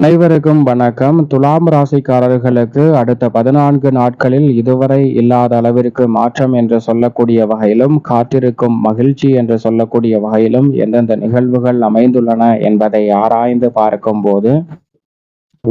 அனைவருக்கும் வணக்கம். துலாம் ராசிக்காரர்களுக்கு அடுத்த பதினான்கு நாட்களில் இதுவரை இல்லாத அளவிற்கு மாற்றம் என்று சொல்லக்கூடிய வகையிலும் காத்திருக்கும் மகிழ்ச்சி என்று சொல்லக்கூடிய வகையிலும் எந்தெந்த நிகழ்வுகள் அமைந்துள்ளன என்பதை ஆராய்ந்து பார்க்கும்போது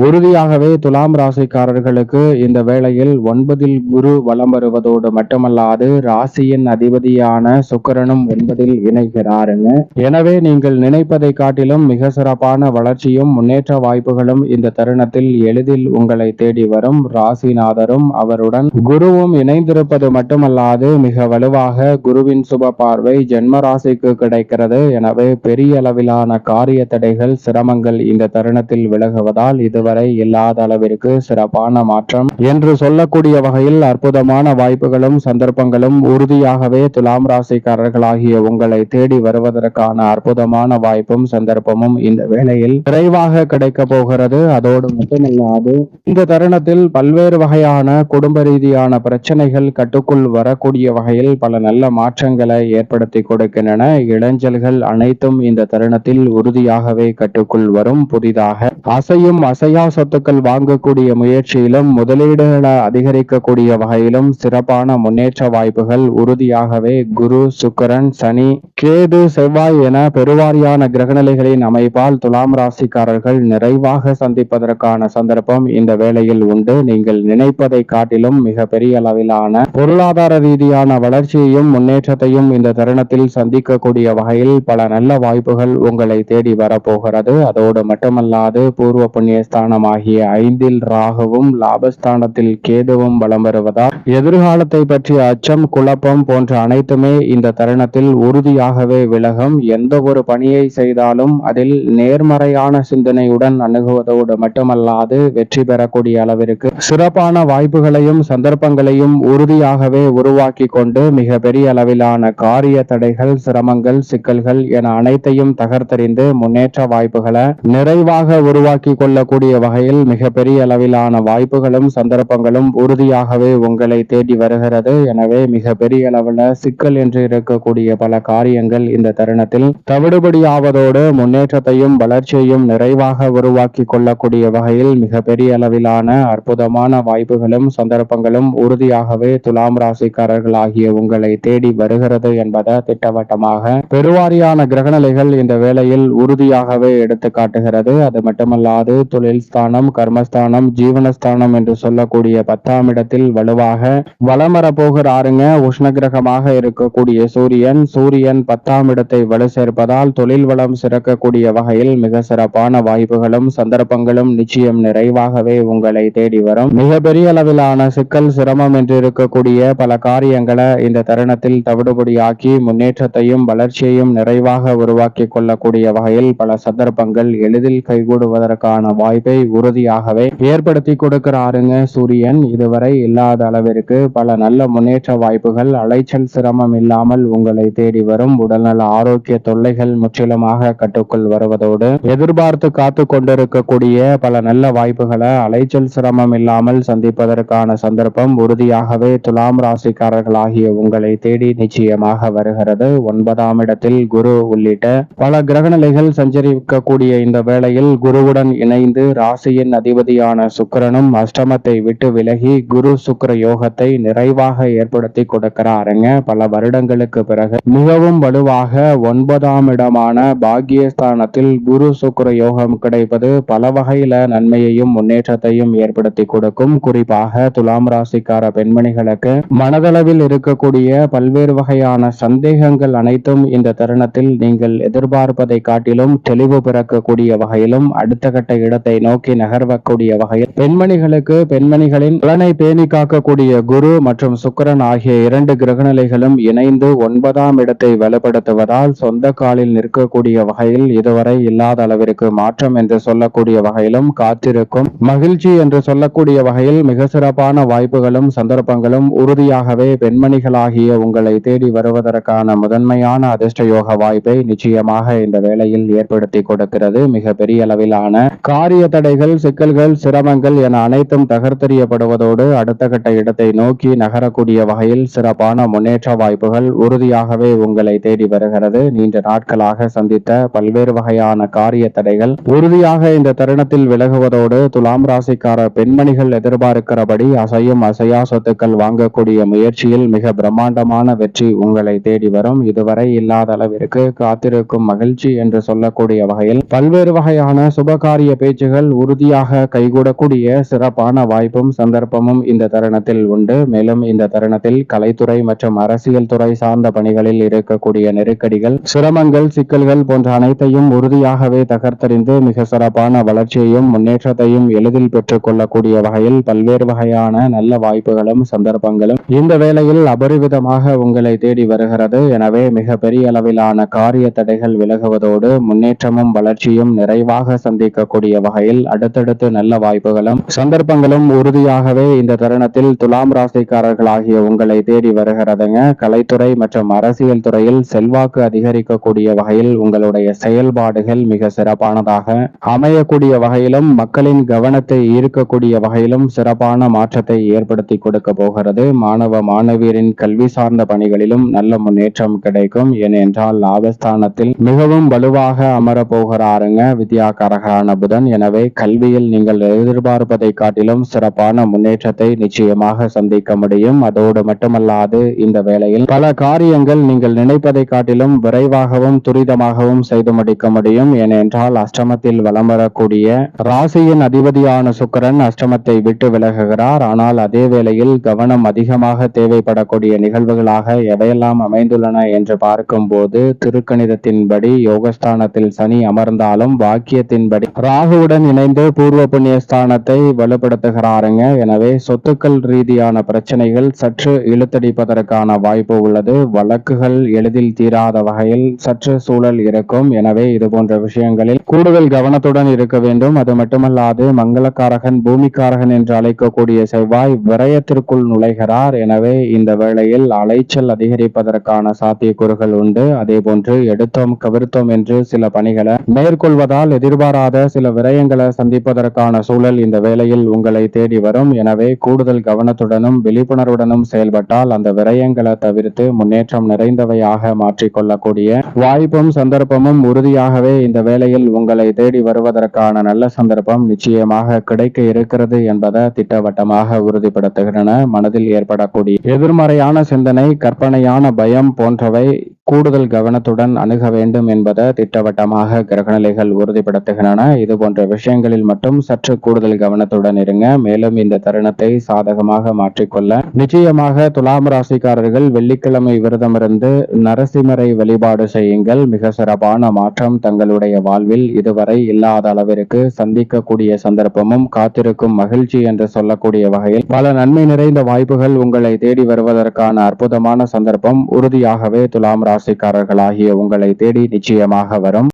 உறுதியாகவே துலாம் ராசிக்காரர்களுக்கு இந்த வேளையில் ஒன்பதில் குரு வலம் வருவதோடு மட்டுமல்லாது ராசியின் அதிபதியான சுக்கரனும் ஒன்பதில் இணைகிறாருங்க. எனவே நீங்கள் நினைப்பதை காட்டிலும் மிக சிறப்பான வளர்ச்சியும் முன்னேற்ற வாய்ப்புகளும் இந்த தருணத்தில் எளிதில் உங்களை தேடி வரும் ராசிநாதரும் அவருடன். குருவும் இணைந்திருப்பது மட்டுமல்லாது மிக வலுவாக குருவின் சுப பார்வை ஜென்ம ராசிக்கு கிடைக்கிறது. எனவே பெரிய அளவிலான காரிய தடைகள் சிரமங்கள் இந்த தருணத்தில் விலகுவதால் இது வரை இல்லாத அளவிற்கு சிறப்பான மாற்றம். என்று சொல்லக்கூடிய வகையில் அற்புதமான வாய்ப்புகளும் சந்தர்ப்பங்களும் உறுதியாகவே துலாம் ராசிக்காரர்களாகிய உங்களை தேடி வருவதற்கான அற்புதமான வாய்ப்பும் சந்தர்ப்பமும் இந்த வேளையில் விரைவாக கிடைக்க போகிறது. அதோடு மட்டுமல்லாது இந்த தருணத்தில் பல்வேறு வகையான குடும்ப ரீதியான பிரச்சனைகள் கட்டுக்குள் வரக்கூடிய வகையில் பல நல்ல மாற்றங்களை ஏற்படுத்தி கொடுக்கின்றன. இளைஞர்கள் அனைத்தும் இந்த தருணத்தில் உறுதியாகவே கட்டுக்குள் வரும். புதிதாக அசையும் அசைய அசையா சொத்துக்கள் வாங்கக்கூடிய முயற்சியிலும் முதலீடுகளை அதிகரிக்கக்கூடிய வகையிலும் சிறப்பான முன்னேற்ற வாய்ப்புகள் உறுதியாகவே குரு சுக்கரன் சனி கேது செவ்வாய் என பெருவாரியான கிரகநிலைகளின் அமைப்பால் துலாம் ராசிக்காரர்கள் நிறைவாக சந்திப்பதற்கான சந்தர்ப்பம் இந்த வேளையில் உண்டு. நீங்கள் நினைப்பதை காட்டிலும் மிக பெரிய அளவிலான பொருளாதார ரீதியான வளர்ச்சியையும் முன்னேற்றத்தையும் இந்த தருணத்தில் சந்திக்கக்கூடிய வகையில் பல நல்ல வாய்ப்புகள் உங்களை தேடி வரப்போகிறது. அதோடு மட்டுமல்லாது பூர்வ புண்ணியஸ்தான ஸ்தானமாகிய ஐந்தில் ராகவும் லாபஸ்தானத்தில் கேதுவும் வலம் வருவதால் எதிர்காலத்தை பற்றிய அச்சம் குழப்பம் போன்ற அனைத்துமே இந்த தருணத்தில் உறுதியாகவே விலகும். எந்த ஒரு பணியை செய்தாலும் அதில் நேர்மறையான சிந்தனையுடன் அணுகுவதோடு மட்டுமல்லாது வெற்றி பெறக்கூடிய அளவிற்கு சிறப்பான வாய்ப்புகளையும் சந்தர்ப்பங்களையும் உறுதியாகவே உருவாக்கி கொண்டு மிக பெரிய அளவிலான காரிய தடைகள் சிரமங்கள் சிக்கல்கள் என அனைத்தையும் தகர்த்தறிந்து முன்னேற்ற வாய்ப்புகளை நிறைவாக உருவாக்கி கொள்ளக்கூடிய வகையில் மிகப்பெரிய அளவிலான வாய்ப்புகளும் சந்தர்ப்பங்களும் உறுதியாகவே உங்களை தேடி வருகிறது. எனவே மிக பெரிய அளவில் சிக்கல் என்று இருக்கக்கூடிய பல காரியங்கள் இந்த தருணத்தில் தவிடுபடியாவதோடு முன்னேற்றத்தையும் வளர்ச்சியையும் நிறைவாக உருவாக்கி கொள்ளக்கூடிய வகையில் மிக பெரிய அளவிலான அற்புதமான வாய்ப்புகளும் சந்தர்ப்பங்களும் உறுதியாகவே துலாம் ராசிக்காரர்களாகிய உங்களை தேடி வருகிறது என்பதை திட்டவட்டமாக பெருவாரியான கிரகநிலைகள் இந்த வேளையில் உறுதியாகவே எடுத்து காட்டுகிறது. அது மட்டுமல்லாது தொழில் ஸ்தானம் கர்மஸ்தானம் ஜீவனஸ்தானம் என்று சொல்லக்கூடிய பத்தாம் இடத்தில் வலுவாக வளமர வரப்போகிறாருங்க உஷ்ண கிரகமாக இருக்கக்கூடிய சூரியன் சூரியன் பத்தாம் இடத்தை வலு சேர்ப்பதால் தொழில் வளம் சிறக்கக்கூடிய வகையில் மிக சிறப்பான வாய்ப்புகளும் சந்தர்ப்பங்களும் நிச்சயம் நிறைவாகவே உங்களை தேடி வரும். மிக பெரிய அளவிலான சிக்கல் சிரமம் என்று இருக்கக்கூடிய பல காரியங்களை இந்த தருணத்தில் தவிடுபடியாக்கி முன்னேற்றத்தையும் வளர்ச்சியையும் நிறைவாக உருவாக்கி கொள்ளக்கூடிய வகையில் பல சந்தர்ப்பங்கள் எளிதில் கைகூடுவதற்கான வாய்ப்பு உறுதியாகவே ஏற்படுத்தி கொடுக்கிறாருங்க சூரியன். இதுவரை இல்லாத அளவிற்கு பல நல்ல முன்னேற்ற வாய்ப்புகள் அலைச்சல் சிரமம் இல்லாமல் உங்களை தேடி வரும் உடல்நல ஆரோக்கிய தொல்லைகள் முற்றிலுமாக கட்டுக்குள் வருவதோடு எதிர்பார்த்து காத்து கொண்டிருக்கக்கூடிய பல நல்ல வாய்ப்புகளை அலைச்சல் சிரமம் இல்லாமல் சந்திப்பதற்கான சந்தர்ப்பம் உறுதியாகவே துலாம் ராசிக்காரர்களாகிய உங்களை தேடி நிச்சயமாக வருகிறது. ஒன்பதாம் இடத்தில் குரு உள்ளிட்ட பல கிரகநிலைகள் சஞ்சரிக்கக்கூடிய இந்த வேளையில் குருவுடன் இணைந்து ராசியின் அதிபதியான சுக்கரனும் அஷ்டமத்தை விட்டு விலகி குரு சுக்கர யோகத்தை நிறைவாக ஏற்படுத்தி கொடுக்கிறாருங்க. பல வருடங்களுக்கு பிறகு மிகவும் வலுவாக ஒன்பதாம் இடமான பாக்கியஸ்தானத்தில் குரு சுக்கர யோகம் கிடைப்பது பல வகையில நன்மையையும் முன்னேற்றத்தையும் ஏற்படுத்தி கொடுக்கும். குறிப்பாக துலாம் ராசிக்கார பெண்மணிகளுக்கு மனதளவில் இருக்கக்கூடிய பல்வேறு வகையான சந்தேகங்கள் அனைத்தும் இந்த தருணத்தில் நீங்கள் எதிர்பார்ப்பதை காட்டிலும் தெளிவு பிறக்கக்கூடிய வகையிலும் அடுத்த கட்ட இடத்தை நோக்கி நகர்வக்கூடிய வகையில் பெண்மணிகளுக்கு பெண்மணிகளின் நலனை பேணி காக்கக்கூடிய குரு மற்றும் சுக்கரன் ஆகிய இரண்டு கிரகநிலைகளும் இணைந்து ஒன்பதாம் இடத்தை வலுப்படுத்துவதால் சொந்த காலில் நிற்கக்கூடிய வகையில் இதுவரை இல்லாத அளவிற்கு மாற்றம் என்று சொல்லக்கூடிய வகையிலும் காத்திருக்கும். மகிழ்ச்சி என்று சொல்லக்கூடிய வகையில் மிக சிறப்பான வாய்ப்புகளும் சந்தர்ப்பங்களும் உறுதியாகவே பெண்மணிகளாகிய உங்களை தேடி வருவதற்கான முதன்மையான அதிர்ஷ்ட யோக வாய்ப்பை நிச்சயமாக இந்த வேளையில் ஏற்படுத்தி கொடுக்கிறது. மிக பெரிய அளவிலான காரிய தடைகள் சிக்கல்கள் சிரமங்கள் என அனைத்தும் தகர்த்தெறியப்படுவதோடு அடுத்த கட்ட இடத்தை நோக்கி நகரக்கூடிய வகையில் சிறப்பான முன்னேற்ற வாய்ப்புகள் உறுதியாகவே உங்களை தேடி வருகிறது. நீண்ட நாட்களாக சந்தித்த பல்வேறு வகையான காரிய தடைகள் உறுதியாக இந்த தருணத்தில் விலகுவதோடு துலாம் ராசிக்கார பெண்மணிகள் எதிர்பார்க்கிறபடி அசையும் அசையா சொத்துக்கள் வாங்கக்கூடிய முயற்சியில் மிக பிரம்மாண்டமான வெற்றி உங்களை தேடி வரும். இதுவரை இல்லாத அளவிற்கு காத்திருக்கும் மகிழ்ச்சி என்று சொல்லக்கூடிய வகையில் பல்வேறு வகையான சுபகாரிய பேச்சுகள் உறுதியாக கைகூடக்கூடிய சிறப்பான வாய்ப்பும் சந்தர்ப்பமும் இந்த தருணத்தில் உண்டு. மேலும் இந்த தருணத்தில் கலைத்துறை மற்றும் அரசியல் துறை சார்ந்த பணிகளில் இருக்கக்கூடிய நெருக்கடிகள் சிரமங்கள் சிக்கல்கள் போன்ற அனைத்தையும் உறுதியாகவே தகர்த்தறிந்து மிக சிறப்பான வளர்ச்சியையும் முன்னேற்றத்தையும் எளிதில் பெற்றுக் கொள்ளக்கூடிய வகையில் பல்வேறு வகையான நல்ல வாய்ப்புகளும் சந்தர்ப்பங்களும் இந்த வேளையில் அபரிவிதமாக உங்களை தேடி வருகிறது. எனவே மிக பெரிய அளவிலான காரிய தடைகள் விலகுவதோடு முன்னேற்றமும் வளர்ச்சியும் நிறைவாக சந்திக்கக்கூடிய வகையில் அடுத்தடுத்து நல்ல வாய்ப்புகளும் சந்தர்ப்பங்களும் உறுதியாகவே இந்த தருணத்தில் துலாம் ராசிக்காரர்களாகிய உங்களை தேடி வருகிறதுங்க. கலைத்துறை மற்றும் அரசியல் துறையில் செல்வாக்கு அதிகரிக்கக்கூடிய வகையில் உங்களுடைய செயல்பாடுகள் மிக சிறப்பானதாக அமையக்கூடிய வகையிலும் மக்களின் கவனத்தை ஈர்க்கக்கூடிய வகையிலும் சிறப்பான மாற்றத்தை ஏற்படுத்தி கொடுக்க போகிறது. மாணவ மாணவியரின் கல்வி சார்ந்த பணிகளிலும் நல்ல முன்னேற்றம் கிடைக்கும். ஏனென்றால் லாபஸ்தானத்தில் மிகவும் வலுவாக அமர போகிறாருங்க வித்யாகாரகரான புதன். எனவே கல்வியில் நீங்கள் எதிர்பார்ப்பதை காட்டிலும் சிறப்பான முன்னேற்றத்தை நிச்சயமாக சந்திக்க முடியும். அதோடு மட்டுமல்லாது இந்த வேளையில் பல காரியங்கள் நீங்கள் நினைப்பதை காட்டிலும் விரைவாகவும் துரிதமாகவும் செய்து முடிக்க முடியும். ஏனென்றால் அஷ்டமத்தில் வலம் வரக்கூடிய ராசியின் அதிபதியான சுக்கரன் அஷ்டமத்தை விட்டு விலகுகிறார். ஆனால் அதே வேளையில் கவனம் அதிகமாக தேவைப்படக்கூடிய நிகழ்வுகளாக எவையெல்லாம் அமைந்துள்ளன என்று பார்க்கும்போது திருக்கணிதத்தின்படி யோகஸ்தானத்தில் சனி அமர்ந்தாலும் வாக்கியத்தின்படி ராகுவுடன் இணைந்து பூர்வ புண்ணிய ஸ்தானத்தை வலுப்படுத்துகிறாருங்க. எனவே சொத்துக்கள் ரீதியான பிரச்சனைகள் சற்று இழுத்தடிப்பதற்கான வாய்ப்பு உள்ளது. வழக்குகள் எளிதில் தீராத வகையில் சற்று சூழல் இருக்கும். எனவே இது போன்ற விஷயங்களில் கூடுதல் கவனத்துடன் இருக்க வேண்டும். அது மட்டுமல்லாது மங்களக்காரகன் பூமிக்காரகன் என்று அழைக்கக்கூடிய செவ்வாய் விரயத்திற்குள் நுழைகிறார். எனவே இந்த வேளையில் அலைச்சல் அதிகரிப்பதற்கான சாத்தியக்கூறுகள் உண்டு. அதே போன்று எடுத்தோம் கவிர்த்தோம் என்று சில பணிகளை மேற்கொள்வதால் எதிர்பாராத சில விரயங்கள் சந்திப்பதற்கான சூழல் இந்த வேளையில் உங்களை தேடி வரும். எனவே கூடுதல் கவனத்துடனும் விழிப்புணர்வுடனும் செயல்பட்டால் அந்த விரயங்களை தவிர்த்து முன்னேற்றம் நிறைந்தவையாக மாற்றிக்கொள்ளக்கூடிய வாய்ப்பும் சந்தர்ப்பமும் உறுதியாகவே இந்த வேளையில் உங்களை தேடி வருவதற்கான நல்ல சந்தர்ப்பம் நிச்சயமாக கிடைக்க இருக்கிறது என்பதை திட்டவட்டமாக உறுதிப்படுத்துகின்றன. மனதில் ஏற்படக்கூடிய எதிர்மறையான சிந்தனை கற்பனையான பயம் போன்றவை கூடுதல் கவனத்துடன் அணுக வேண்டும் என்பதை திட்டவட்டமாக கிரகநிலைகள் உறுதிப்படுத்துகின்றன. இது போன்ற விஷயங்களில் மட்டும் சற்று கூடுதல் கவனத்துடன் இருங்க. மேலும் இந்த தருணத்தை சாதகமாக மாற்றிக்கொள்ள நிச்சயமாக துலாம் ராசிக்காரர்கள் வெள்ளிக்கிழமை விரதமிருந்து நரசிம்மரை வழிபாடு செய்யுங்கள். மிக சிறப்பான மாற்றம் தங்களுடைய வாழ்வில் இதுவரை இல்லாத அளவிற்கு சந்திக்கக்கூடிய சந்தர்ப்பமும் காத்திருக்கும் மகிழ்ச்சி என்று சொல்லக்கூடிய வகையில் பல நன்மை நிறைந்த வாய்ப்புகள் உங்களை தேடி வருவதற்கான அற்புதமான சந்தர்ப்பம் உறுதியாகவே துலாம் ராசிக்காரர்களாகிய உங்களை தேடி நிச்சயமாக வரும்.